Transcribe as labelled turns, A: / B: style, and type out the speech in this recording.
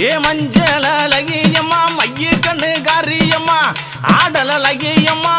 A: ஏ மஞ்சள் அழகியம்மா மைய கண்ணு காரியம்மா ஆடல் அழகியம்மா